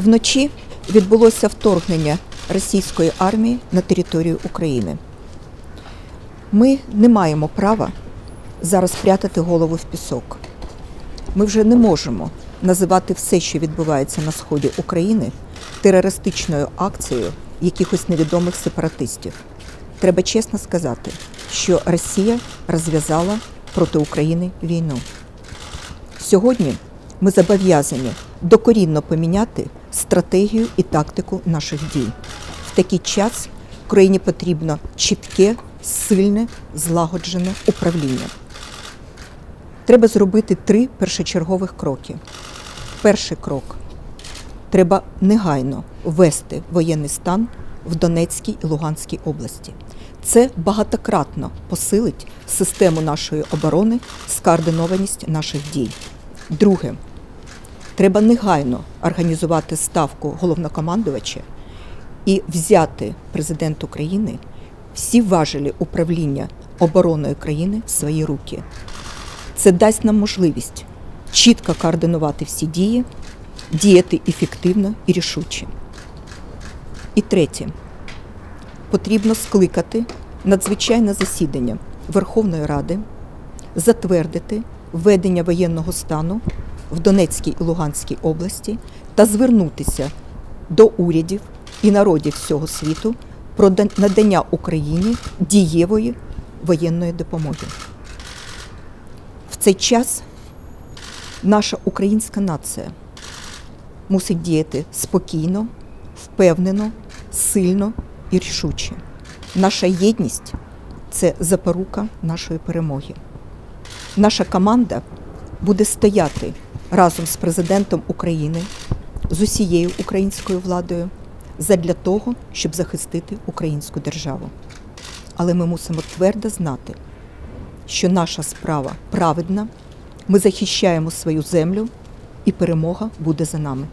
Вночі відбулося вторгнення російської армії на територію України. Ми не маємо права зараз прятати голову в пісок. Ми вже не можемо називати все, що відбувається на сході України, терористичною акцією якихось невідомих сепаратистів. Треба чесно сказати, що Росія розв'язала проти України війну. Сьогодні ми зобов'язані докорінно поміняти стратегію і тактику наших дій. В такий час Україні потрібно чітке, сильне, злагоджене управління. Треба зробити три першочергових кроки. Перший крок треба негайно ввести воєнний стан в Донецькій і Луганській області. Це багатократно посилить систему нашої оборони, скоординованість наших дій. Друге, треба негайно організувати ставку головнокомандувача і взяти президент України всі важелі управління обороною країни в свої руки. Це дасть нам можливість чітко координувати всі дії, діяти ефективно і рішуче. І третє, потрібно скликати надзвичайне засідання Верховної Ради, затвердити введення воєнного стану в Донецькій і Луганській області та звернутися до урядів і народів всього світу про надання Україні дієвої воєнної допомоги. В цей час наша українська нація мусить діяти спокійно, впевнено, сильно і рішуче. Наша єдність це запорука нашої перемоги. Наша команда буде стояти разом з президентом України, з усією українською владою задля того, щоб захистити українську державу. Але ми мусимо твердо знати, що наша справа праведна, ми захищаємо свою землю, і перемога буде за нами.